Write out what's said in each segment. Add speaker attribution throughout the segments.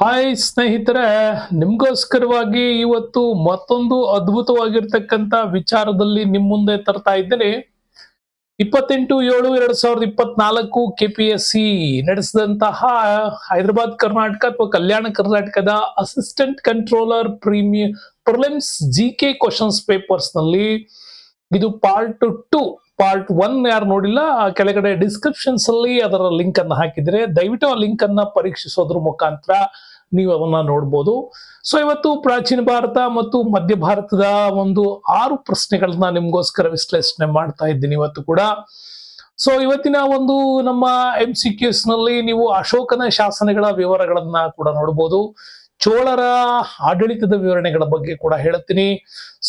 Speaker 1: Hi ಸ್ನೇಹಿತರೆ, ನಿಮ್ಗೋಸ್ಕರವಾಗಿ ಇವತ್ತು ಮತ್ತೊಂದು ಅದ್ಭುತವಾಗಿರ್ತಕ್ಕಂಥ ವಿಚಾರದಲ್ಲಿ ನಿಮ್ ಮುಂದೆ ತರ್ತಾ ಇದ್ದೇನೆ. ಇಪ್ಪತ್ತೆಂಟು ಏಳು ಎರಡ್ ಸಾವಿರದ ಇಪ್ಪತ್ನಾಲ್ಕು ಕೆಪಿಎಸ್ಸಿ ನಡೆಸಿದಂತಹ ಹೈದರಾಬಾದ್ ಕರ್ನಾಟಕ ಅಥವಾ ಕಲ್ಯಾಣ ಕರ್ನಾಟಕದ assistant controller premier prelims G K questions ಪೇಪರ್ಸ್ನಲ್ಲಿ ಇದು ಪಾರ್ಟ್ ಟು ಪಾರ್ಟ್ ಒನ್ ಯಾರು ನೋಡಿಲ್ಲ ಕೆಳಗಡೆ ಡಿಸ್ಕ್ರಿಪ್ಷನ್ಸ್ ಅಲ್ಲಿ ಅದರ ಲಿಂಕ್ ಅನ್ನು ಹಾಕಿದ್ರೆ ದಯವಿಟ್ಟು ಆ ಲಿಂಕ್ ಅನ್ನ ಪರೀಕ್ಷಿಸೋದ್ರ ಮುಖಾಂತರ ನೀವು ಅವನ್ನ ನೋಡ್ಬೋದು. ಸೊ ಇವತ್ತು ಪ್ರಾಚೀನ ಭಾರತ ಮತ್ತು ಮಧ್ಯ ಭಾರತದ ಒಂದು ಆರು ಪ್ರಶ್ನೆಗಳನ್ನ ನಿಮ್ಗೋಸ್ಕರ ವಿಶ್ಲೇಷಣೆ ಮಾಡ್ತಾ ಇದ್ದೀನಿ ಇವತ್ತು ಕೂಡ. ಸೊ ಇವತ್ತಿನ ಒಂದು ನಮ್ಮ ಎಂ ಸಿ ಕ್ಯೂಸ್ನಲ್ಲಿ ನೀವು ಅಶೋಕನ ಶಾಸನಗಳ ವಿವರಗಳನ್ನ ಕೂಡ ನೋಡ್ಬೋದು. ಚೋಳರ ಆಡಳಿತದ ವಿವರಣೆಗಳ ಬಗ್ಗೆ ಕೂಡ ಹೇಳ್ತೀನಿ.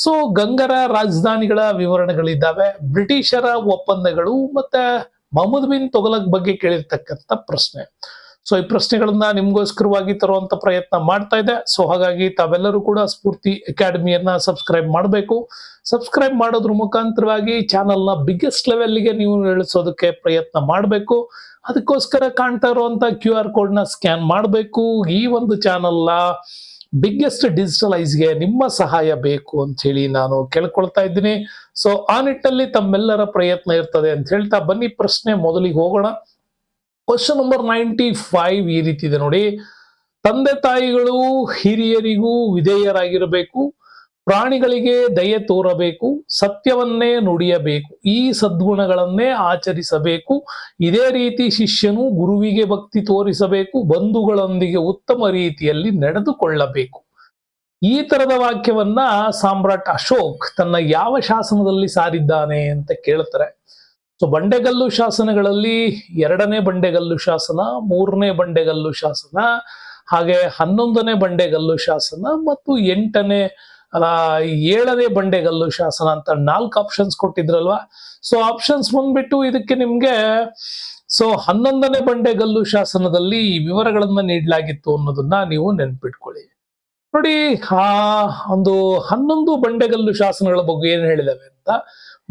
Speaker 1: ಸೊ ಗಂಗರ ರಾಜಧಾನಿಗಳ ವಿವರಣೆಗಳಿದ್ದಾವೆ. ಬ್ರಿಟಿಷರ ಒಪ್ಪಂದಗಳು ಮತ್ತೆ ಮೊಹಮ್ಮದ್ ಬಿನ್ ತೊಗಲಕ್ ಬಗ್ಗೆ ಕೇಳಿರ್ತಕ್ಕಂಥ ಪ್ರಶ್ನೆ. ಸೊ ಈ ಪ್ರಶ್ನೆಗಳನ್ನ ನಿಮ್ಗೋಸ್ಕರವಾಗಿ ತರುವಂತ ಪ್ರಯತ್ನ ಮಾಡ್ತಾ ಇದೆ. ಸೊ ಹಾಗಾಗಿ ತಾವೆಲ್ಲರೂ ಕೂಡ ಸ್ಫೂರ್ತಿ ಅಕಾಡೆಮಿಯನ್ನ ಸಬ್ಸ್ಕ್ರೈಬ್ ಮಾಡಬೇಕು. ಸಬ್ಸ್ಕ್ರೈಬ್ ಮಾಡೋದ್ರ ಮುಖಾಂತರವಾಗಿ ಚಾನಲ್ನ ಬಿಗ್ಗೆಸ್ಟ್ ಲೆವೆಲ್ಗೆ ನೀವು ಇಳಿಸೋದಕ್ಕೆ ಪ್ರಯತ್ನ ಮಾಡಬೇಕು. ಅದಕ್ಕೋಸ್ಕರ ಕಾಣ್ತಾ ಇರುವಂತ ಕ್ಯೂ ಆರ್ ಕೋಡ್ನ ಸ್ಕ್ಯಾನ್ ಮಾಡಬೇಕು. ಈ ಒಂದು ಚಾನೆಲ್ನ ಬಿಗ್ಗೆಸ್ಟ್ ಡಿಜಿಟಲೈಸ್ಗೆ ನಿಮ್ಮ ಸಹಾಯ ಬೇಕು ಅಂತ ಹೇಳಿ ನಾನು ಕೇಳ್ಕೊಳ್ತಾ ಇದ್ದೀನಿ. ಸೊ ಆ ನಿಟ್ಟಲ್ಲಿ ತಮ್ಮೆಲ್ಲರ ಪ್ರಯತ್ನ ಇರ್ತದೆ ಅಂತ ಹೇಳ್ತಾ ಬನ್ನಿ. ಪ್ರಶ್ನೆ ಮೊದಲಿಗೆ ಹೋಗೋಣ. ಕ್ವಶನ್ ನಂಬರ್ ನೈಂಟಿ ಫೈವ್ ಈ ರೀತಿ ಇದೆ ನೋಡಿ. ತಂದೆ ತಾಯಿಗಳು ಹಿರಿಯರಿಗೂ ವಿಧೇಯರಾಗಿರಬೇಕು. ಪ್ರಾಣಿಗಳಿಗೆ ದಯೆ ತೋರಬೇಕು, ಸತ್ಯವನ್ನೇ ನುಡಿಯಬೇಕು, ಈ ಸದ್ಗುಣಗಳನ್ನೇ ಆಚರಿಸಬೇಕು. ಇದೇ ರೀತಿ ಶಿಷ್ಯನು ಗುರುವಿಗೆ ಭಕ್ತಿ ತೋರಿಸಬೇಕು, ಬಂಧುಗಳೊಂದಿಗೆ ಉತ್ತಮ ರೀತಿಯಲ್ಲಿ ನಡೆದುಕೊಳ್ಳಬೇಕು. ಈ ತರದ ವಾಕ್ಯವನ್ನ ಸಾಮ್ರಾಟ್ ಅಶೋಕ್ ತನ್ನ ಯಾವ ಶಾಸನದಲ್ಲಿ ಸಾರಿದ್ದಾನೆ ಅಂತ ಕೇಳ್ತಾರೆ. ಸೊ, ಬಂಡೆಗಲ್ಲು ಶಾಸನಗಳಲ್ಲಿ ಎರಡನೇ ಬಂಡೆಗಲ್ಲು ಶಾಸನ, ಮೂರನೇ ಬಂಡೆಗಲ್ಲು ಶಾಸನ, ಹಾಗೆ ಹನ್ನೊಂದನೇ ಬಂಡೆಗಲ್ಲು ಶಾಸನ ಮತ್ತು ಎಂಟನೇ ಅಲ್ಲ ಏಳನೇ ಬಂಡೆಗಲ್ಲು ಶಾಸನ ಅಂತ ನಾಲ್ಕು ಆಪ್ಷನ್ಸ್ ಕೊಟ್ಟಿದ್ರಲ್ವಾ? ಸೊ ಆಪ್ಷನ್ಸ್ ಬಂದ್ಬಿಟ್ಟು ಇದಕ್ಕೆ ನಿಮ್ಗೆ ಸೊ ಹನ್ನೊಂದನೇ ಬಂಡೆಗಲ್ಲು ಶಾಸನದಲ್ಲಿ ಈ ವಿವರಗಳನ್ನ ನೀಡಲಾಗಿತ್ತು ಅನ್ನೋದನ್ನ ನೀವು ನೆನ್ಪಿಟ್ಕೊಳ್ಳಿ. ನೋಡಿ, ಆ ಒಂದು ಹನ್ನೊಂದು ಬಂಡೆಗಲ್ಲು ಶಾಸನಗಳ ಬಗ್ಗೆ ಏನು ಹೇಳಿದಾವೆ ಅಂತ.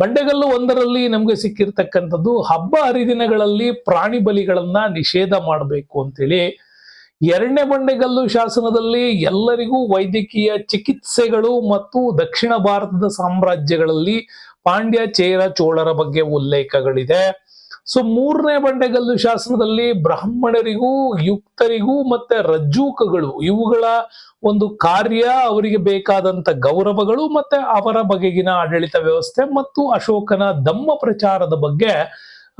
Speaker 1: ಬಂಡೆಗಲ್ಲು ಒಂದರಲ್ಲಿ ನಮ್ಗೆ ಸಿಕ್ಕಿರ್ತಕ್ಕಂಥದ್ದು ಹಬ್ಬ ಹರಿದಿನಗಳಲ್ಲಿ ಪ್ರಾಣಿ ಬಲಿಗಳನ್ನ ನಿಷೇಧ ಮಾಡಬೇಕು ಅಂತೇಳಿ ಎರಡನೇ ಬಂಡೆಗಲ್ಲು ಶಾಸನದಲ್ಲಿ ಎಲ್ಲರಿಗೂ ವೈದ್ಯಕೀಯ ಚಿಕಿತ್ಸೆಗಳು ಮತ್ತು ದಕ್ಷಿಣ ಭಾರತದ ಸಾಮ್ರಾಜ್ಯಗಳಲ್ಲಿ ಪಾಂಡ್ಯ ಚೇರ ಚೋಳರ ಬಗ್ಗೆ ಉಲ್ಲೇಖಗಳಿದೆ. ಸೊ ಮೂರನೇ ಬಂಡೆಗಲ್ಲು ಶಾಸನದಲ್ಲಿ ಬ್ರಾಹ್ಮಣರಿಗೂ, ಯುಕ್ತರಿಗೂ ಮತ್ತೆ ರಜ್ಜೂಕಗಳು ಇವುಗಳ ಒಂದು ಕಾರ್ಯ ಅವರಿಗೆ ಬೇಕಾದಂತ ಗೌರವಗಳು ಮತ್ತೆ ಅವರ ಬಗೆಗಿನ ಆಡಳಿತ ವ್ಯವಸ್ಥೆ ಮತ್ತು ಅಶೋಕನ ದಮ್ಮ ಪ್ರಚಾರದ ಬಗ್ಗೆ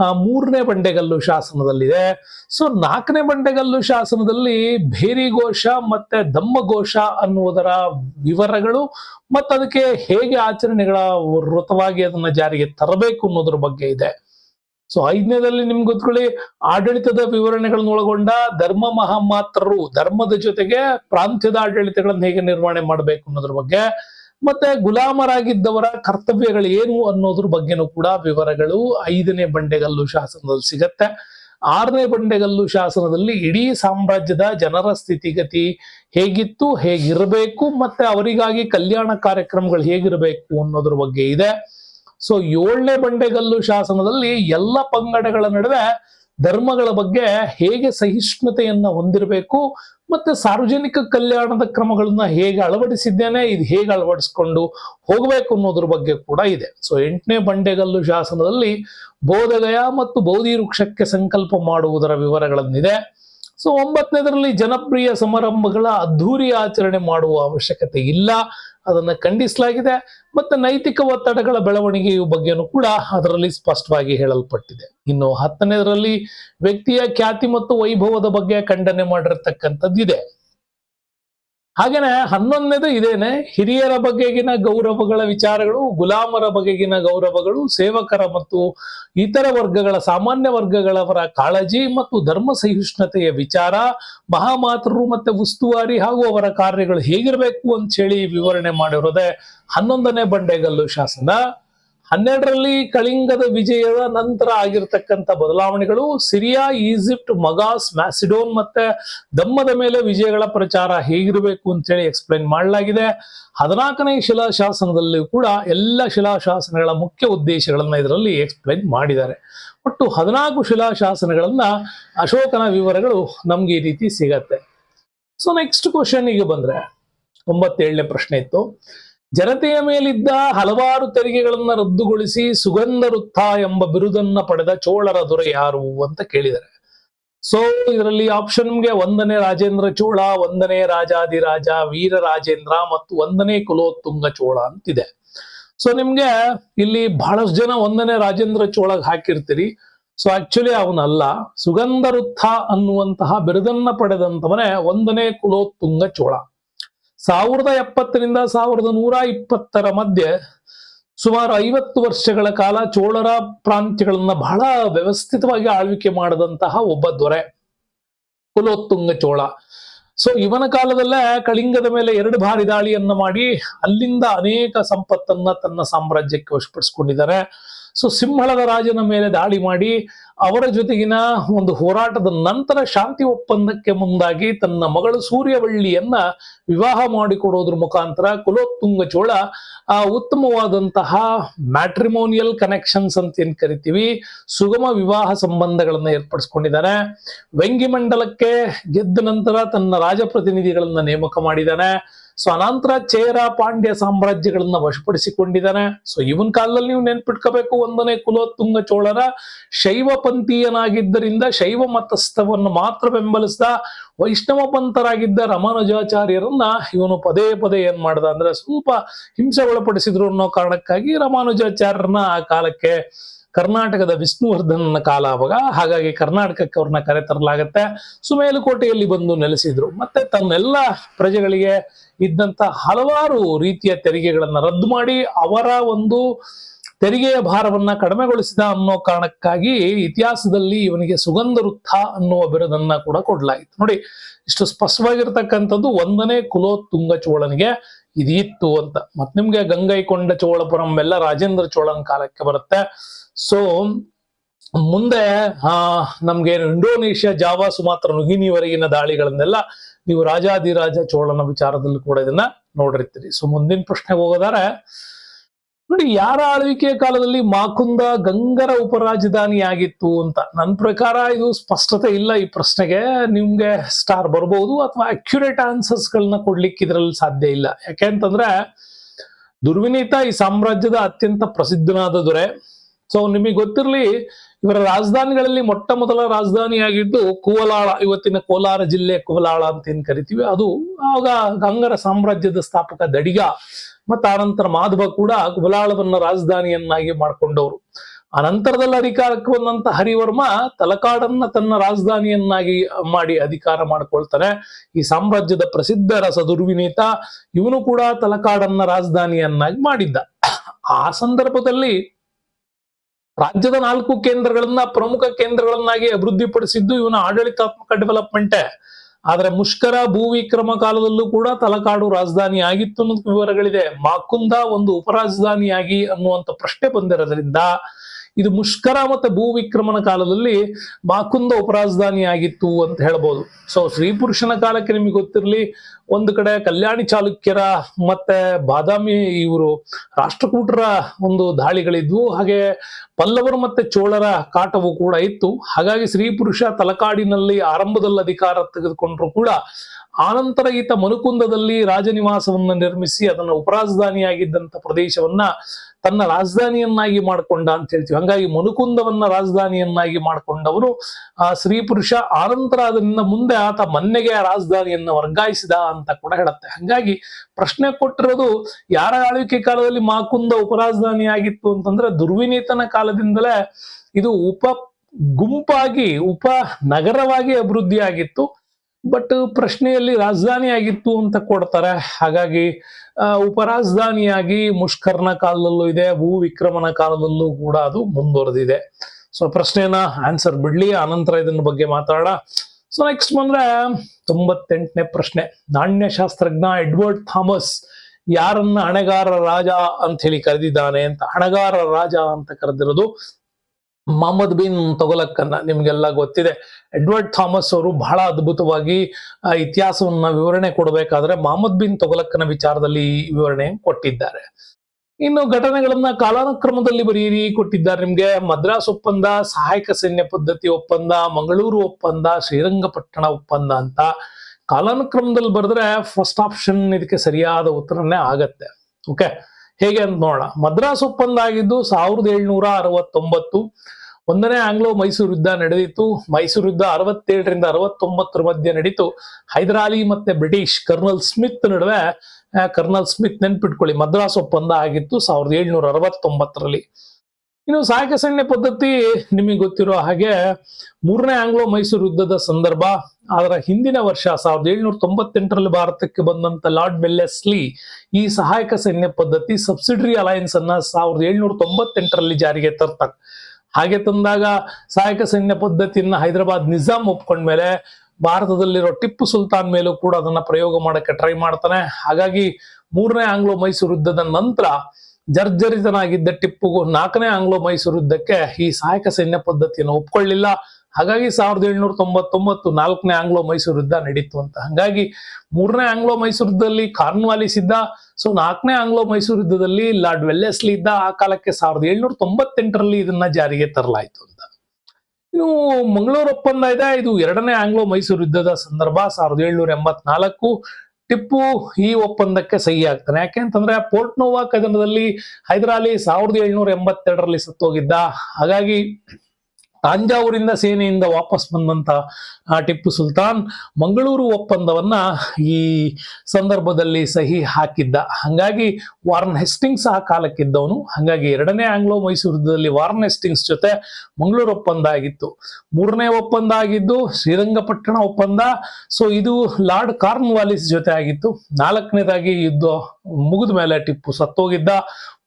Speaker 1: ಮೂರನೇ ಬಂಡೆಗಲ್ಲು ಶಾಸನದಲ್ಲಿದೆ. ಸೊ ನಾಲ್ಕನೇ ಬಂಡೆಗಲ್ಲು ಶಾಸನದಲ್ಲಿ ಭೇರಿಘೋಷ ಮತ್ತೆ ಧಮ್ಮಘೋಷ ಅನ್ನುವುದರ ವಿವರಗಳು ಮತ್ತು ಅದಕ್ಕೆ ಹೇಗೆ ಆಚರಣೆಗಳ ವೃತವಾಗಿ ಅದನ್ನ ಜಾರಿಗೆ ತರಬೇಕು ಅನ್ನೋದ್ರ ಬಗ್ಗೆ ಇದೆ. ಸೊ ಐದನೇದಲ್ಲಿ ನಿಮ್ಗೆ ಗೊತ್ಕೊಳ್ಳಿ ಆಡಳಿತದ ವಿವರಣೆಗಳನ್ನು ಒಳಗೊಂಡ ಧರ್ಮ ಮಹಾಮಾತ್ರರು ಧರ್ಮದ ಜೊತೆಗೆ ಪ್ರಾಂತ್ಯದ ಆಡಳಿತಗಳನ್ನು ಹೇಗೆ ನಿರ್ವಹಣೆ ಮಾಡಬೇಕು ಅನ್ನೋದ್ರ ಬಗ್ಗೆ. ಮತ್ತೆ ಗುಲಾಮರಾಗಿದ್ದವರ ಕರ್ತವ್ಯಗಳು ಏನು ಅನ್ನೋದ್ರ ಬಗ್ಗೆನೂ ಕೂಡ ವಿವರಗಳು ಐದನೇ ಬಂಡೆಗಲ್ಲು ಶಾಸನದಲ್ಲಿ ಸಿಗತ್ತೆ. ಆರನೇ ಬಂಡೆಗಲ್ಲು ಶಾಸನದಲ್ಲಿ ಇಡೀ ಸಾಮ್ರಾಜ್ಯದ ಜನರ ಸ್ಥಿತಿಗತಿ ಹೇಗಿತ್ತು, ಹೇಗಿರಬೇಕು, ಮತ್ತೆ ಅವರಿಗಾಗಿ ಕಲ್ಯಾಣ ಕಾರ್ಯಕ್ರಮಗಳು ಹೇಗಿರಬೇಕು ಅನ್ನೋದ್ರ ಬಗ್ಗೆ ಇದೆ. ಸೊ ಏಳನೇ ಬಂಡೆಗಲ್ಲು ಶಾಸನದಲ್ಲಿ ಎಲ್ಲ ಪಂಗಡಗಳ ನಡುವೆ ಧರ್ಮಗಳ ಬಗ್ಗೆ ಹೇಗೆ ಸಹಿಷ್ಣುತೆಯನ್ನ ಹೊಂದಿರಬೇಕು ಮತ್ತೆ ಸಾರ್ವಜನಿಕ ಕಲ್ಯಾಣದ ಕ್ರಮಗಳನ್ನ ಹೇಗೆ ಅಳವಡಿಸಿದ್ದೇನೆ, ಇದು ಹೇಗೆ ಅಳವಡಿಸ್ಕೊಂಡು ಹೋಗಬೇಕು ಅನ್ನೋದ್ರ ಬಗ್ಗೆ ಕೂಡ ಇದೆ. ಸೊ ಎಂಟನೇ ಬಂಡೆಗಲ್ಲು ಶಾಸನದಲ್ಲಿ ಬೋಧಗಯ ಮತ್ತು ಬೋಧಿ ವೃಕ್ಷಕ್ಕೆ ಸಂಕಲ್ಪ ಮಾಡುವುದರ ವಿವರಗಳನ್ನಿದೆ. ಸೊ ಒಂಬತ್ತನೇದರಲ್ಲಿ ಜನಪ್ರಿಯ ಸಮಾರಂಭಗಳ ಅದ್ಧೂರಿ ಆಚರಣೆ ಮಾಡುವ ಅವಶ್ಯಕತೆ ಇಲ್ಲ. ಅದನ್ನು ಖಂಡಿಸಲಾಗಿದೆ. ಮತ್ತು ನೈತಿಕ ಒತ್ತಡಗಳ ಬೆಳವಣಿಗೆಯ ಬಗ್ಗೆನೂ ಕೂಡ ಅದರಲ್ಲಿ ಸ್ಪಷ್ಟವಾಗಿ ಹೇಳಲ್ಪಟ್ಟಿದೆ. ಇನ್ನು ಹತ್ತನೇದರಲ್ಲಿ ವ್ಯಕ್ತಿಯ ಖ್ಯಾತಿ ಮತ್ತು ವೈಭವದ ಬಗ್ಗೆ ಖಂಡನೆ ಮಾಡಿರ್ತಕ್ಕಂಥದ್ದಿದೆ. ಹಾಗೇನೆ ಹನ್ನೊಂದನೇದು ಇದೇನೆ ಹಿರಿಯರ ಬಗೆಗಿನ ಗೌರವಗಳ ವಿಚಾರಗಳು, ಗುಲಾಮರ ಬಗೆಗಿನ ಗೌರವಗಳು, ಸೇವಕರ ಮತ್ತು ಇತರ ವರ್ಗಗಳ, ಸಾಮಾನ್ಯ ವರ್ಗಗಳವರ ಕಾಳಜಿ ಮತ್ತು ಧರ್ಮ ಸಹಿಷ್ಣುತೆಯ ವಿಚಾರ, ಮಹಾಮಾತೃರು ಮತ್ತೆ ಉಸ್ತುವಾರಿ ಹಾಗೂ ಅವರ ಕಾರ್ಯಗಳು ಹೇಗಿರಬೇಕು ಅಂತ ಹೇಳಿ ವಿವರಣೆ ಮಾಡಿರೋದೆ ಹನ್ನೊಂದನೇ ಬಂಡೆಗಲ್ಲು ಶಾಸನ. ಹನ್ನೆರಡರಲ್ಲಿ ಕಳಿಂಗದ ವಿಜಯದ ನಂತರ ಆಗಿರ್ತಕ್ಕಂಥ ಬದಲಾವಣೆಗಳು ಸಿರಿಯಾ, ಈಜಿಪ್ಟ್, ಮಗಾಸ್, ಮ್ಯಾಸಿಡೋನ್ ಮತ್ತೆ ದಮ್ಮದ ಮೇಲೆ ವಿಜಯಗಳ ಪ್ರಚಾರ ಹೇಗಿರಬೇಕು ಅಂತೇಳಿ ಎಕ್ಸ್ಪ್ಲೈನ್ ಮಾಡಲಾಗಿದೆ. ಹದಿನಾಲ್ಕನೇ ಶಿಲಾಶಾಸನದಲ್ಲಿ ಕೂಡ ಎಲ್ಲ ಶಿಲಾಶಾಸನಗಳ ಮುಖ್ಯ ಉದ್ದೇಶಗಳನ್ನ ಇದರಲ್ಲಿ ಎಕ್ಸ್ಪ್ಲೈನ್ ಮಾಡಿದ್ದಾರೆ. ಒಟ್ಟು ಹದಿನಾಲ್ಕು ಶಿಲಾಶಾಸನಗಳನ್ನ ಅಶೋಕನ ವಿವರಗಳು ನಮ್ಗೆ ಈ ರೀತಿ ಸಿಗತ್ತೆ. ಸೊ ನೆಕ್ಸ್ಟ್ ಕ್ವಶನ್ ಈಗ ಬಂದ್ರೆ, ಒಂಬತ್ತೇಳನೇ ಪ್ರಶ್ನೆ ಇತ್ತು. ಜನತೆಯ ಮೇಲಿದ್ದ ಹಲವಾರು ತೆರಿಗೆಗಳನ್ನ ರದ್ದುಗೊಳಿಸಿ ಸುಗಂಧ ವೃತ್ತ ಎಂಬ ಬಿರುದನ್ನ ಪಡೆದ ಚೋಳರ ದೊರೆ ಯಾರು ಅಂತ ಕೇಳಿದ್ದಾರೆ. ಸೊ ಇದರಲ್ಲಿ ಆಪ್ಷನ್ಗೆ ಒಂದನೇ ರಾಜೇಂದ್ರ ಚೋಳ, ಒಂದನೇ ರಾಜಾದಿರಾಜ ವೀರ ರಾಜೇಂದ್ರ ಮತ್ತು ಒಂದನೇ ಕುಲೋತ್ತುಂಗ ಚೋಳ ಅಂತಿದೆ. ಸೊ ನಿಮ್ಗೆ ಇಲ್ಲಿ ಬಹಳಷ್ಟು ಜನ ಒಂದನೇ ರಾಜೇಂದ್ರ ಚೋಳಗ್ ಹಾಕಿರ್ತೀರಿ. ಸೊ ಆಕ್ಚುಲಿ ಅವನಲ್ಲ. ಸುಗಂಧ ವೃತ್ತ ಅನ್ನುವಂತಹ ಬಿರುದನ್ನ ಪಡೆದಂತವನೇ ಒಂದನೇ ಕುಲೋತ್ತುಂಗ ಚೋಳ. ಸಾವಿರದ ಎಪ್ಪತ್ತರಿಂದ ಸಾವಿರದ ನೂರ ಇಪ್ಪತ್ತರ ಮಧ್ಯೆ ಸುಮಾರು ಐವತ್ತು ವರ್ಷಗಳ ಕಾಲ ಚೋಳರ ಪ್ರಾಂತ್ಯಗಳನ್ನ ಬಹಳ ವ್ಯವಸ್ಥಿತವಾಗಿ ಆಳ್ವಿಕೆ ಮಾಡಿದಂತಹ ಒಬ್ಬ ದೊರೆ, ಕುಲೋತ್ತುಂಗ ಚೋಳ. ಸೊ ಇವನ ಕಾಲದಲ್ಲೇ ಕಳಿಂಗದ ಮೇಲೆ ಎರಡು ಬಾರಿ ದಾಳಿಯನ್ನು ಮಾಡಿ ಅಲ್ಲಿಂದ ಅನೇಕ ಸಂಪತ್ತನ್ನ ತನ್ನ ಸಾಮ್ರಾಜ್ಯಕ್ಕೆ ವಶಪಡಿಸಿಕೊಂಡಿದ್ದಾರೆ. ಸೊ ಸಿಂಹಳದ ರಾಜನ ಮೇಲೆ ದಾಳಿ ಮಾಡಿ ಅವರ ಜೊತೆಗಿನ ಒಂದು ಹೋರಾಟದ ನಂತರ ಶಾಂತಿ ಒಪ್ಪಂದಕ್ಕೆ ಮುಂದಾಗಿ ತನ್ನ ಮಗಳು ಸೂರ್ಯವಳ್ಳಿಯನ್ನ ವಿವಾಹ ಮಾಡಿಕೊಡೋದ್ರ ಮುಖಾಂತರ ಕುಲೋತ್ತುಂಗ ಚೋಳ, ಆ ಉತ್ತಮವಾದಂತಹ ಮ್ಯಾಟ್ರಿಮೋನಿಯಲ್ ಕನೆಕ್ಷನ್ಸ್ ಅಂತ ಏನ್ ಕರಿತೀವಿ, ಸುಗಮ ವಿವಾಹ ಸಂಬಂಧಗಳನ್ನ ಏರ್ಪಡಿಸ್ಕೊಂಡಿದ್ದಾನೆ. ವೆಂಗಿ ಮಂಡಲಕ್ಕೆ ಗೆದ್ದ ನಂತರ ತನ್ನ ರಾಜಪ್ರತಿನಿಧಿಗಳನ್ನ ನೇಮಕ ಮಾಡಿದ್ದಾನೆ. ಸೊ ಅನಂತರ ಚೇರ ಪಾಂಡ್ಯ ಸಾಮ್ರಾಜ್ಯಗಳನ್ನ ವಶಪಡಿಸಿಕೊಂಡಿದ್ದಾನೆ. ಸೊ ಇವನ್ ಕಾಲದಲ್ಲಿ ನೀವು ನೆನ್ಪಿಟ್ಕೋಬೇಕು, ಒಂದನೇ ಕುಲೋತ್ತುಂಗ ಚೋಳರ ಶೈವ ಪಂಥೀಯನಾಗಿದ್ದರಿಂದ ಶೈವ ಮತಸ್ಥವನ್ನು ಮಾತ್ರ ಬೆಂಬಲಿಸಿದ ವೈಷ್ಣವ ಪಂಥರಾಗಿದ್ದ ರಾಮಾನುಜಾಚಾರ್ಯರನ್ನ ಇವನು ಪದೇ ಪದೇ ಏನ್ ಮಾಡ್ದ ಅಂದ್ರೆ ಸ್ವಲ್ಪ ಹಿಂಸೆ ಒಳಪಡಿಸಿದ್ರು ಅನ್ನೋ ಕಾರಣಕ್ಕಾಗಿ ರಾಮಾನುಜಾಚಾರ್ಯರನ್ನ ಆ ಕಾಲಕ್ಕೆ ಕರ್ನಾಟಕದ ವಿಷ್ಣುವರ್ಧನ ಕಾಲ ಅವಾಗ. ಹಾಗಾಗಿ ಕರ್ನಾಟಕಕ್ಕೆ ಅವ್ರನ್ನ ಕರೆ ತರಲಾಗತ್ತೆ. ಸುಮೇಲುಕೋಟೆಯಲ್ಲಿ ಬಂದು ನೆಲೆಸಿದ್ರು. ಮತ್ತೆ ತನ್ನೆಲ್ಲ ಪ್ರಜೆಗಳಿಗೆ ಇದ್ದಂತ ಹಲವಾರು ರೀತಿಯ ತೆರಿಗೆಗಳನ್ನ ರದ್ದು ಮಾಡಿ ಅವರ ಒಂದು ತೆರಿಗೆಯ ಭಾರವನ್ನ ಕಡಿಮೆಗೊಳಿಸಿದ ಅನ್ನೋ ಕಾರಣಕ್ಕಾಗಿ ಇತಿಹಾಸದಲ್ಲಿ ಇವನಿಗೆ ಸುಗಂಧ ವೃತ್ತ ಅನ್ನುವ ಬಿರುದನ್ನ ಕೂಡ ಕೊಡಲಾಯಿತು ನೋಡಿ, ಇಷ್ಟು ಸ್ಪಷ್ಟವಾಗಿರ್ತಕ್ಕಂಥದ್ದು ಒಂದನೇ ಕುಲೋತ್ತುಂಗ ಚೋಳನಿಗೆ ಇದಿತ್ತು ಅಂತ. ಮತ್ ನಿಮ್ಗೆ ಗಂಗೈಕೊಂಡ ಚೋಳಪುರಂ, ಎಲ್ಲ ರಾಜೇಂದ್ರ ಚೋಳನ ಕಾಲಕ್ಕೆ ಬರುತ್ತೆ. ಸೊ ಮುಂದೆ, ಆ, ನಮ್ಗೆ ಇಂಡೋನೇಷ್ಯಾ, ಜಾವಾ, ಸುಮಾತ್ರ, ನುಗಿನಿವರೆಗಿನ ದಾಳಿಗಳನ್ನೆಲ್ಲ ನೀವು ರಾಜಾದಿರಾಜ ಚೋಳನ ವಿಚಾರದಲ್ಲೂ ಕೂಡ ಇದನ್ನ ನೋಡಿರ್ತೀರಿ. ಸೊ ಮುಂದಿನ ಪ್ರಶ್ನೆಗೆ ಹೋಗೋದಾರೆ ನೋಡಿ, ಯಾರ ಆಳ್ವಿಕೆಯ ಕಾಲದಲ್ಲಿ ಮಾಕುಂದ ಗಂಗರ ಉಪರಾಜಧಾನಿಯಾಗಿತ್ತು ಅಂತ? ನನ್ನ ಪ್ರಕಾರ ಇದು ಸ್ಪಷ್ಟತೆ ಇಲ್ಲ ಈ ಪ್ರಶ್ನೆಗೆ. ನಿಮ್ಗೆ ಸ್ಟಾರ್ ಬರ್ಬೋದು ಅಥವಾ ಅಕ್ಯುರೇಟ್ ಆನ್ಸರ್ಸ್ ಗಳನ್ನ ಕೊಡ್ಲಿಕ್ಕೆ ಇದರಲ್ಲಿ ಸಾಧ್ಯ ಇಲ್ಲ. ಯಾಕೆಂತಂದ್ರೆ ದುರ್ವಿನೀತ ಈ ಸಾಮ್ರಾಜ್ಯದ ಅತ್ಯಂತ ಪ್ರಸಿದ್ಧನಾದ ದೊರೆ ಸೊ ನಿಮಗೆ ಗೊತ್ತಿರಲಿ, ಇವರ ರಾಜಧಾನಿಗಳಲ್ಲಿ ಮೊಟ್ಟ ಮೊದಲ ರಾಜಧಾನಿಯಾಗಿದ್ದು ಕೋಲಾಳ ಇವತ್ತಿನ ಕೋಲಾರ ಜಿಲ್ಲೆ ಕೋಲಾಳ ಅಂತ ಏನ್ ಕರಿತೀವಿ? ಅದು ಆಗ ಗಂಗರ ಸಾಮ್ರಾಜ್ಯದ ಸ್ಥಾಪಕ ದಡಿಗ, ಮತ್ತ ಆನಂತರ ಮಾಧವ ಕೂಡ ಕೋಲಾಳವನ್ನ ರಾಜಧಾನಿಯನ್ನಾಗಿ ಮಾಡ್ಕೊಂಡವರು. ಅನಂತರದಲ್ಲಿ ಅಧಿಕಾರಕ್ಕೆ ಬಂದಂತ ಹರಿವರ್ಮ ತಲಕಾಡನ್ನ ತನ್ನ ರಾಜಧಾನಿಯನ್ನಾಗಿ ಮಾಡಿ ಅಧಿಕಾರ ಮಾಡ್ಕೊಳ್ತಾನೆ. ಈ ಸಾಮ್ರಾಜ್ಯದ ಪ್ರಸಿದ್ಧ ರಸ ದುರ್ವಿನೀತ ಇವನು ಕೂಡ ತಲಕಾಡನ್ನ ರಾಜಧಾನಿಯನ್ನಾಗಿ ಮಾಡಿದ್ದ. ಆ ಸಂದರ್ಭದಲ್ಲಿ ರಾಜ್ಯದ ನಾಲ್ಕು ಕೇಂದ್ರಗಳನ್ನ ಪ್ರಮುಖ ಕೇಂದ್ರಗಳನ್ನಾಗಿ ಅಭಿವೃದ್ಧಿಪಡಿಸಿದ್ದು ಇವನ ಆಡಳಿತಾತ್ಮಕ ಡೆವಲಪ್ಮೆಂಟೇ ಆದ್ರೆ ಮುಷ್ಕರ, ಭೂ ವಿಕ್ರಮ ಕಾಲದಲ್ಲೂ ಕೂಡ ತಲಕಾಡು ರಾಜಧಾನಿ ಆಗಿತ್ತು ಅನ್ನೋದು ವಿವರಗಳಿದೆ. ಮಾಕುಂದ ಒಂದು ಉಪರಾಜಧಾನಿಯಾಗಿ ಅನ್ನುವಂತ ಪ್ರಶ್ನೆ ಬಂದಿರೋದ್ರಿಂದ ಇದು ಮುಷ್ಕರ ಮತ್ತು ಭೂವಿಕ್ರಮಣ ಕಾಲದಲ್ಲಿ ಮಾಕುಂದ ಉಪರಾಜಧಾನಿ ಆಗಿತ್ತು ಅಂತ ಹೇಳ್ಬೋದು. ಸೊ ಸ್ತ್ರೀ ಪುರುಷನ ಕಾಲಕ್ಕೆ ನಿಮಗೆ ಗೊತ್ತಿರಲಿ, ಒಂದು ಕಡೆ ಕಲ್ಯಾಣಿ ಚಾಲುಕ್ಯರ ಮತ್ತೆ ಬಾದಾಮಿ ಇವರು ರಾಷ್ಟ್ರಕೂಟರ ಒಂದು ದಾಳಿಗಳಿದ್ವು. ಹಾಗೆ ಪಲ್ಲವರು ಮತ್ತೆ ಚೋಳರ ಕಾಟವು ಕೂಡ ಇತ್ತು. ಹಾಗಾಗಿ ಸ್ತ್ರೀ ಪುರುಷ ತಲಕಾಡಿನಲ್ಲಿ ಆರಂಭದಲ್ಲಿ ಅಧಿಕಾರ ತೆಗೆದುಕೊಂಡ್ರು ಕೂಡ ಆನಂತರ ಈತ ಮನುಕುಂದದಲ್ಲಿ ರಾಜನಿವಾಸವನ್ನು ನಿರ್ಮಿಸಿ ಅದನ್ನು ಉಪರಾಜಧಾನಿಯಾಗಿದ್ದಂತ ಪ್ರದೇಶವನ್ನ ತನ್ನ ರಾಜಧಾನಿಯನ್ನಾಗಿ ಮಾಡಿಕೊಂಡ ಅಂತ ಹೇಳ್ತೀವಿ. ಹಂಗಾಗಿ ಮನುಕುಂದವನ್ನ ರಾಜಧಾನಿಯನ್ನಾಗಿ ಮಾಡಿಕೊಂಡವರು, ಆ ಸ್ತ್ರೀ ಪುರುಷ ಆನಂತರ ಅದರಿಂದ ಮುಂದೆ ಆತ ಮನ್ನೆಗೆ ಆ ರಾಜಧಾನಿಯನ್ನ ವರ್ಗಾಯಿಸಿದ ಅಂತ ಕೂಡ ಹೇಳುತ್ತೆ. ಹಂಗಾಗಿ ಪ್ರಶ್ನೆ ಕೊಟ್ಟಿರೋದು, ಯಾರ ಆಳ್ವಿಕೆ ಕಾಲದಲ್ಲಿ ಮಾಕುಂದ ಉಪರಾಜಧಾನಿ ಆಗಿತ್ತು ಅಂತಂದ್ರೆ ದುರ್ವಿನೀತನ ಕಾಲದಿಂದಲೇ ಇದು ಉಪ ಗುಂಪಾಗಿ, ಉಪ ನಗರವಾಗಿ ಅಭಿವೃದ್ಧಿ ಆಗಿತ್ತು ಬಟ್ ಪ್ರಶ್ನೆಯಲ್ಲಿ ರಾಜಧಾನಿಯಾಗಿತ್ತು ಅಂತ ಕೊಡ್ತಾರೆ. ಹಾಗಾಗಿ ಉಪರಾಜಧಾನಿಯಾಗಿ ಮುಷ್ಕರ್ನ ಕಾಲದಲ್ಲೂ ಇದೆ, ಭೂ ವಿಕ್ರಮನ ಕಾಲದಲ್ಲೂ ಕೂಡ ಅದು ಮುಂದುವರೆದಿದೆ. ಸೊ ಪ್ರಶ್ನೆನ ಆನ್ಸರ್ ಬಿಡ್ಲಿ, ಆನಂತರ ಇದನ್ನ ಬಗ್ಗೆ ಮಾತಾಡೋಣ. ಸೊ ನೆಕ್ಸ್ಟ್ ಬಂದ್ರೆ ತೊಂಬತ್ತೆಂಟನೇ ಪ್ರಶ್ನೆ. ನಾಣ್ಯಶಾಸ್ತ್ರಜ್ಞ ಎಡ್ವರ್ಡ್ ಥಾಮಸ್ ಯಾರನ್ನ ಹಣೆಗಾರ ರಾಜ ಅಂತ ಹೇಳಿ ಕರೆದಿದ್ದಾನೆ ಅಂತ. ಹಣೆಗಾರ ರಾಜ ಅಂತ ಕರೆದಿರೋದು ಮೊಹಮ್ಮದ್ ಬಿನ್ ತೊಗಲಕ್ಕನ್ನ ನಿಮ್ಗೆಲ್ಲ ಗೊತ್ತಿದೆ. ಎಡ್ವರ್ಡ್ ಥಾಮಸ್ ಅವರು ಬಹಳ ಅದ್ಭುತವಾಗಿ ಇತಿಹಾಸವನ್ನ ವಿವರಣೆ ಕೊಡಬೇಕಾದ್ರೆ ಮಹಮ್ಮದ್ ಬಿನ್ ತೊಗಲಕ್ಕನ ವಿಚಾರದಲ್ಲಿ ವಿವರಣೆ ಕೊಟ್ಟಿದ್ದಾರೆ. ಇನ್ನು ಘಟನೆಗಳನ್ನ ಕಾಲಾನುಕ್ರಮದಲ್ಲಿ ಬರೀರಿ ಕೊಟ್ಟಿದ್ದಾರೆ ನಿಮ್ಗೆ. ಮದ್ರಾಸ್ ಒಪ್ಪಂದ, ಸಹಾಯಕ ಸೈನ್ಯ ಪದ್ಧತಿ ಒಪ್ಪಂದ, ಮಂಗಳೂರು ಒಪ್ಪಂದ, ಶ್ರೀರಂಗಪಟ್ಟಣ ಒಪ್ಪಂದ ಅಂತ ಕಾಲಾನುಕ್ರಮದಲ್ಲಿ ಬರೆದ್ರೆ ಫಸ್ಟ್ ಆಪ್ಷನ್ ಇದಕ್ಕೆ ಸರಿಯಾದ ಉತ್ತರನೇ ಆಗತ್ತೆ. ಓಕೆ ಹೇಗೆ ಅಂತ ನೋಡೋಣ. ಮದ್ರಾಸ್ ಒಪ್ಪಂದ ಆಗಿದ್ದು ಸಾವಿರದ ಏಳ್ನೂರ ಅರವತ್ತೊಂಬತ್ತು. ಒಂದನೇ ಆಂಗ್ಲೋ ಮೈಸೂರು ಯುದ್ಧ ನಡೆದಿತ್ತು. ಮೈಸೂರು ಯುದ್ಧ ಅರವತ್ತೇಳರಿಂದ ಅರವತ್ತೊಂಬತ್ತರ ಮಧ್ಯೆ ನಡೀತು. ಹೈದರಾಲಿ ಮತ್ತೆ ಬ್ರಿಟಿಷ್ ಕರ್ನಲ್ ಸ್ಮಿತ್ ನಡುವೆ ಕರ್ನಲ್ ಸ್ಮಿತ್ ನೆನ್ಪಿಟ್ಕೊಳ್ಳಿ. ಮದ್ರಾಸ್ ಒಪ್ಪಂದ ಆಗಿತ್ತು ಸಾವಿರದ ಏಳ್ನೂರ ಅರವತ್ತೊಂಬತ್ತರಲ್ಲಿ. ಇನ್ನು ಸಹಾಯಕ ಸೈನ್ಯ ಪದ್ಧತಿ ನಿಮಗೆ ಗೊತ್ತಿರೋ ಹಾಗೆ ಮೂರನೇ ಆಂಗ್ಲೋ ಮೈಸೂರು ಯುದ್ಧದ ಸಂದರ್ಭ, ಅದರ ಹಿಂದಿನ ವರ್ಷ ಸಾವಿರದ ಏಳ್ನೂರ ತೊಂಬತ್ತೆಂಟರಲ್ಲಿ ಭಾರತಕ್ಕೆ ಬಂದಂತ ಲಾರ್ಡ್ ಬೆಲ್ಲೆಸ್ಲಿ ಈ ಸಹಾಯಕ ಸೈನ್ಯ ಪದ್ಧತಿ ಸಬ್ಸಿಡರಿ ಅಲಯನ್ಸ್ ಅನ್ನ ಸಾವಿರದ ಏಳ್ನೂರ ತೊಂಬತ್ತೆಂಟರಲ್ಲಿ ಜಾರಿಗೆ ತರ್ತಾರೆ ಹಾಗೆ ತಂದಾಗ ಸಹಾಯಕ ಸೈನ್ಯ ಪದ್ಧತಿಯನ್ನ ಹೈದರಾಬಾದ್ ನಿಜಾಮ್ ಒಪ್ಕೊಂಡ್ಮೇಲೆ ಭಾರತದಲ್ಲಿರೋ ಟಿಪ್ಪು ಸುಲ್ತಾನ್ ಮೇಲೂ ಕೂಡ ಅದನ್ನ ಪ್ರಯೋಗ ಮಾಡಕ್ಕೆ ಟ್ರೈ ಮಾಡ್ತಾನೆ. ಹಾಗಾಗಿ ಮೂರನೇ ಆಂಗ್ಲೋ ಮೈಸೂರು ಯುದ್ಧದ ನಂತರ ಜರ್ಜರಿತನಾಗಿದ್ದ ಟಿಪ್ಪುಗೂ ನಾಲ್ಕನೇ ಆಂಗ್ಲೋ ಮೈಸೂರು ಯುದ್ಧಕ್ಕೆ ಈ ಸಹಾಯಕ ಸೈನ್ಯ ಪದ್ಧತಿಯನ್ನು ಒಪ್ಕೊಳ್ಳಿಲ್ಲ. ಹಾಗಾಗಿ ಸಾವಿರದ ಏಳ್ನೂರ ತೊಂಬತ್ತೊಂಬತ್ತು ನಾಲ್ಕನೇ ಆಂಗ್ಲೋ ಮೈಸೂರು ಯುದ್ಧ ನಡೀತು ಅಂತ. ಹಾಗಾಗಿ ಮೂರನೇ ಆಂಗ್ಲೋ ಮೈಸೂರು ಯುದ್ಧದಲ್ಲಿ ಕಾರ್ನ್ವಾಲಿಸ್ ಇದ್ದ ಸೊ, ನಾಲ್ಕನೇ ಆಂಗ್ಲೋ ಮೈಸೂರು ಯುದ್ಧದಲ್ಲಿ ಲಾರ್ಡ್ ವೆಲ್ಲೆಸ್ಲಿ ಇದ್ದ. ಆ ಕಾಲಕ್ಕೆ ಸಾವಿರದ ಏಳ್ನೂರ ತೊಂಬತ್ತೆಂಟರಲ್ಲಿ ಇದನ್ನ ಜಾರಿಗೆ ತರಲಾಯಿತು ಅಂತ. ಇನ್ನು ಮಂಗಳೂರು ಒಪ್ಪಂದ ಇದೆ. ಇದು ಎರಡನೇ ಆಂಗ್ಲೋ ಮೈಸೂರು ಯುದ್ಧದ ಸಂದರ್ಭ, ಸಾವಿರದ ಏಳ್ನೂರ ಎಂಬತ್ನಾಲ್ಕು. ಟಿಪ್ಪು ಈ ಒಪ್ಪಂದಕ್ಕೆ ಸಹಿ ಆಗ್ತಾನೆ. ಯಾಕೆ ಅಂತಂದ್ರೆ ಪೋರ್ಟ್ನೋವಾ ಕದನದಲ್ಲಿ ಹೈದರಾಲಿ ಸಾವಿರದ ಏಳ್ನೂರ ಎಂಬತ್ತೆರಡರಲ್ಲಿ ಸತ್ತೋಗಿದ್ದ. ಹಾಗಾಗಿ ತಾಂಜಾವೂರಿಂದ ಸೇನೆಯಿಂದ ವಾಪಸ್ ಬಂದಂತ ಟಿಪ್ಪು ಸುಲ್ತಾನ್ ಮಂಗಳೂರು ಒಪ್ಪಂದವನ್ನ ಈ ಸಂದರ್ಭದಲ್ಲಿ ಸಹಿ ಹಾಕಿದ್ದ. ಹಾಗಾಗಿ ವಾರ್ನ್ ಹೆಸ್ಟಿಂಗ್ಸ್ ಆ ಕಾಲಕ್ಕಿದ್ದವನು. ಹಾಗಾಗಿ ಎರಡನೇ ಆಂಗ್ಲೋ ಮೈಸೂರು ಯುದ್ಧದಲ್ಲಿ ವಾರ್ನ್ ಹೆಸ್ಟಿಂಗ್ಸ್ ಜೊತೆ ಮಂಗಳೂರು ಒಪ್ಪಂದ ಆಗಿತ್ತು. ಮೂರನೇ ಒಪ್ಪಂದ ಆಗಿದ್ದು ಶ್ರೀರಂಗಪಟ್ಟಣ ಒಪ್ಪಂದ. ಸೊ ಇದು ಲಾರ್ಡ್ ಕಾರ್ನ್ವಾಲಿಸ್ ಜೊತೆ ಆಗಿತ್ತು. ನಾಲ್ಕನೇದಾಗಿ ಯುದ್ಧ ಮುಗಿದ ಮೇಲೆ ಟಿಪ್ಪು ಸತ್ತೋಗಿದ್ದ.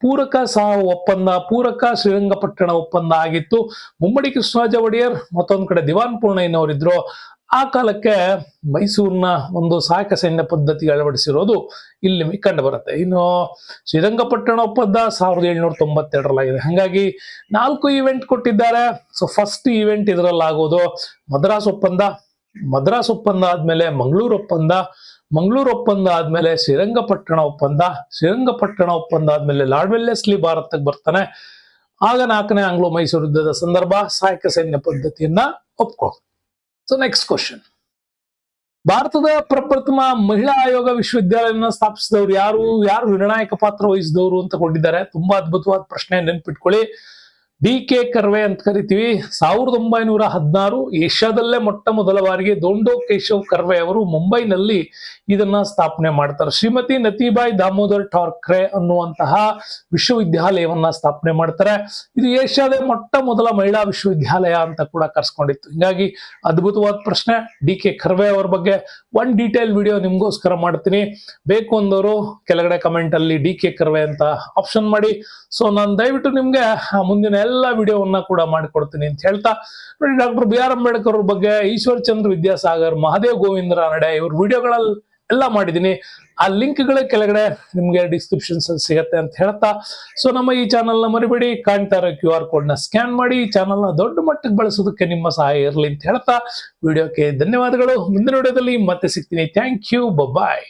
Speaker 1: ಪೂರಕ ಸಹ ಒಪ್ಪಂದ, ಪೂರಕ ಶ್ರೀರಂಗಪಟ್ಟಣ ಒಪ್ಪಂದ ಆಗಿತ್ತು. ಮುಮ್ಮಡಿ ಕೃಷ್ಣರಾಜ ಒಡೆಯರ್ ಮತ್ತೊಂದು ಕಡೆ ದಿವಾನ್ ಪೂರ್ಣಯ್ಯನವರಿದ್ರು. ಆ ಕಾಲಕ್ಕೆ ಮೈಸೂರಿನ ಒಂದು ಸಹಾಯಕ ಸೈನ್ಯ ಪದ್ಧತಿ ಅಳವಡಿಸಿರೋದು ಇಲ್ಲಿ ನಿಮಗೆ ಕಂಡು ಬರುತ್ತೆ. ಇನ್ನು ಶ್ರೀರಂಗಪಟ್ಟಣ ಒಪ್ಪಂದ ಸಾವಿರದ ಏಳ್ನೂರ ತೊಂಬತ್ತೆರಡರಲ್ಲಾಗಿದೆ. ಹಾಗಾಗಿ ನಾಲ್ಕು ಇವೆಂಟ್ ಕೊಟ್ಟಿದ್ದಾರೆ. ಸೊ ಫಸ್ಟ್ ಈವೆಂಟ್ ಇದರಲ್ಲಿ ಆಗೋದು ಮದ್ರಾಸ್ ಒಪ್ಪಂದ. ಮದ್ರಾಸ್ ಒಪ್ಪಂದ ಆದ್ಮೇಲೆ ಮಂಗಳೂರು ಒಪ್ಪಂದ ಮಂಗಳೂರು ಒಪ್ಪಂದ ಆದ್ಮೇಲೆ ಶ್ರೀರಂಗಪಟ್ಟಣ ಒಪ್ಪಂದ ಶ್ರೀರಂಗಪಟ್ಟಣ ಒಪ್ಪಂದ ಆದ್ಮೇಲೆ ಲಾರ್ಡ್ ವೆಲ್ಲೆಸ್ಲಿ ಭಾರತಕ್ಕೆ ಬರ್ತಾನೆ. ಆಗ ನಾಲ್ಕನೇ ಆಂಗ್ಲೋ ಮೈಸೂರು ಯುದ್ಧದ ಸಂದರ್ಭ ಸಹಾಯಕ ಸೈನ್ಯ ಪದ್ಧತಿಯನ್ನ ಒಪ್ಕೊ. ಸೊ ನೆಕ್ಸ್ಟ್ ಕ್ವಶನ್ ಭಾರತದ ಪ್ರಪ್ರಥಮ ಮಹಿಳಾ ಆಯೋಗ ವಿಶ್ವವಿದ್ಯಾಲಯನ ಸ್ಥಾಪಿಸಿದವರು ಯಾರು? ಯಾರು ನಿರ್ಣಾಯಕ ಪಾತ್ರ ವಹಿಸಿದವರು ಅಂತ ಕೊಟ್ಟಿದ್ದಾರೆ. ತುಂಬಾ ಅದ್ಭುತವಾದ ಪ್ರಶ್ನೆ ನೆನ್ಪಿಟ್ಕೊಳ್ಳಿ. ಡಿ ಕೆ ಕರ್ವೆ ಅಂತ ಕರಿತೀವಿ. ಸಾವಿರದ ಒಂಬೈನೂರ ಹದಿನಾರು ಏಷ್ಯಾದಲ್ಲೇ ಮೊಟ್ಟ ಮೊದಲ ಬಾರಿಗೆ ದೊಂಡೋ ಕೇಶವ್ ಕರ್ವೆ ಅವರು ಮುಂಬೈನಲ್ಲಿ ಇದನ್ನ ಸ್ಥಾಪನೆ ಮಾಡ್ತಾರೆ. ಶ್ರೀಮತಿ ನತಿಬಾಯಿ ದಾಮೋದರ್ ಠಾರ್ಕ್ರೆ ಅನ್ನುವಂತಹ ವಿಶ್ವವಿದ್ಯಾಲಯವನ್ನ ಸ್ಥಾಪನೆ ಮಾಡ್ತಾರೆ. ಇದು ಏಷ್ಯಾದ ಮೊಟ್ಟ ಮೊದಲ ಮಹಿಳಾ ವಿಶ್ವವಿದ್ಯಾಲಯ ಅಂತ ಕೂಡ ಕರ್ಸ್ಕೊಂಡಿತ್ತು. ಹಿಂಗಾಗಿ ಅದ್ಭುತವಾದ ಪ್ರಶ್ನೆ. ಡಿ ಕೆ ಖರ್ವೆ ಅವ್ರ ಬಗ್ಗೆ ಒನ್ ಡೀಟೇಲ್ ವಿಡಿಯೋ ನಿಮ್ಗೋಸ್ಕರ ಮಾಡ್ತೀನಿ. ಬೇಕು ಅಂದವರು ಕೆಳಗಡೆ ಕಮೆಂಟ್ ಅಲ್ಲಿ ಡಿ ಕೆ ಕರ್ವೆ ಅಂತ ಆಪ್ಷನ್ ಮಾಡಿ. ಸೊ ನಾನು ದಯವಿಟ್ಟು ನಿಮ್ಗೆ ಮುಂದಿನ ಎಲ್ಲ ವಿಡಿಯೋವನ್ನ ಕೂಡ ಮಾಡಿಕೊಡ್ತೀನಿ ಅಂತ ಹೇಳ್ತಾ ನೋಡಿ ಡಾಕ್ಟರ್ ಬಿ ಆರ್ ಅಂಬೇಡ್ಕರ್ ಬಗ್ಗೆ ಈಶ್ವರ್ ಚಂದ್ರ ವಿದ್ಯಾಸಾಗರ್, ಮಹಾದೇವ್ ಗೋವಿಂದ ರಾನಡೆ ಇವ್ರ ವಿಡಿಯೋಗಳಲ್ಲಿ ಎಲ್ಲ ಮಾಡಿದ್ದೀನಿ. ಆ ಲಿಂಕ್ಗಳ ಕೆಳಗಡೆ ನಿಮ್ಗೆ ಡಿಸ್ಕ್ರಿಪ್ಷನ್ಸ್ ಸಿಗತ್ತೆ ಅಂತ ಹೇಳ್ತಾ. ಸೊ ನಮ್ಮ ಈ ಚಾನಲ್ನ ಮರಿಬೇಡಿ, ಕಾಣ್ತಾ ಇರೋ ಕ್ಯೂ ಆರ್ ಕೋಡ್ನ ಸ್ಕ್ಯಾನ್ ಮಾಡಿ, ಈ ಚಾನಲ್ನ ದೊಡ್ಡ ಮಟ್ಟಕ್ಕೆ ಬಳಸೋದಕ್ಕೆ ನಿಮ್ಮ ಸಹಾಯ ಇರಲಿ ಅಂತ ಹೇಳ್ತಾ. ವಿಡಿಯೋಕ್ಕೆ ಧನ್ಯವಾದಗಳು. ಮುಂದಿನ ವಿಡಿಯೋದಲ್ಲಿ ಮತ್ತೆ ಸಿಗ್ತೀನಿ. Thank you bye